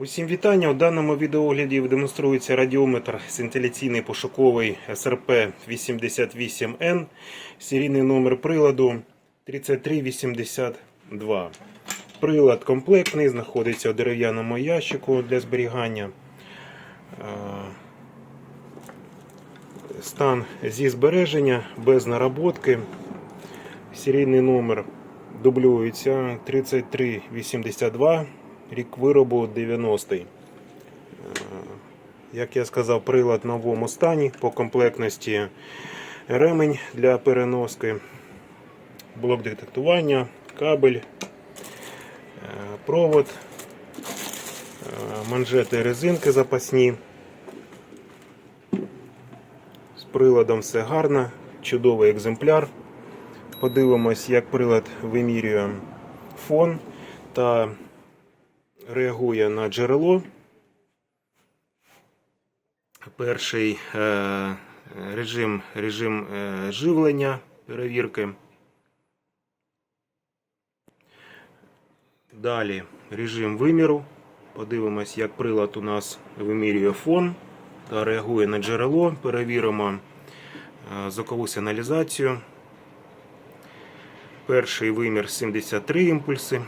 Усім вітання. У даному відеогляді демонструється радіометр синтеляційний пошуковий СРП 88N, серійний номер приладу 3382. Прилад комплектний, знаходиться у дерев'яному ящику для зберігання. Стан зі збереження без наработки. Серійний номер дублюється 3382, рік виробу 90-й. Е, Як я сказав, прилад в новому стані по комплектності ремень для переноски, блок детектування, кабель, е, провод, е, манжети резинки запасні. З приладом все гарно, чудовий екземпляр. Подивимось, як прилад вимірює фон та реагує на джерело. Перший е, режим, режим е, живлення перевірки. Далі режим виміру. Подивимось, як прилад у нас вимірює фон та реагує на джерело. Перевіримо е, звукову сигналізацію. Перший вимір 73 імпульси.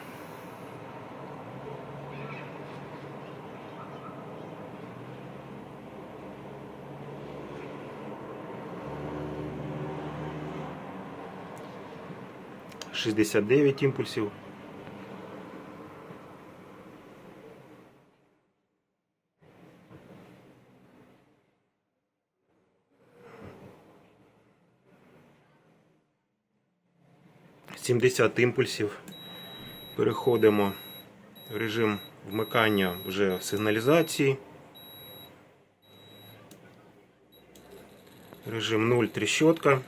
Шістдесят дев'ять імпульсів. Сімдесят імпульсів. Переходимо в режим вмикання вже в сигналізації. Режим 0 тріщотка.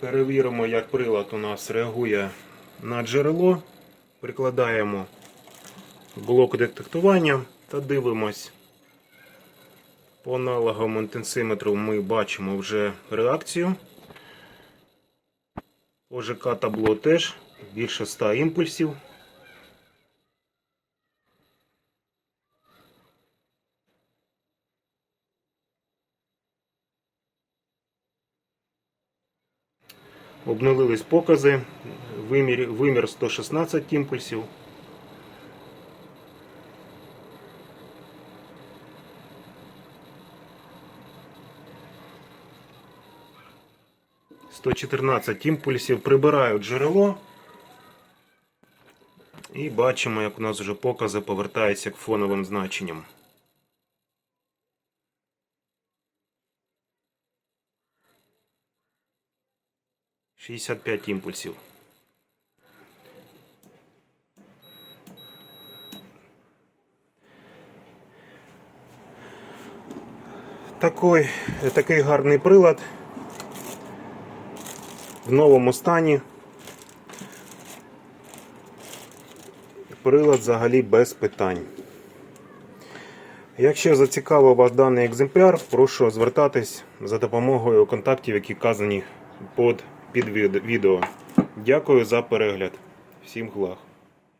Перевіримо, як прилад у нас реагує на джерело. Прикладаємо блок детектування та дивимось. По аналогам інтенсиметру ми бачимо вже реакцію. ОЖК табло теж більше 100 імпульсів. Обновились покази. Вимір, вимір 116 імпульсів. Сто чотирнадцять імпульсів прибираю джерело. І бачимо, як у нас вже покази повертаються к фоновим значенням. Шістдесят п'ять імпульсів. Такий, такий гарний прилад в новому стані. Прилад взагалі без питань. Якщо зацікавив вас даний екземпляр, прошу звертатись за допомогою контактів, які вказані під, під відео. Дякую за перегляд. Всім глах.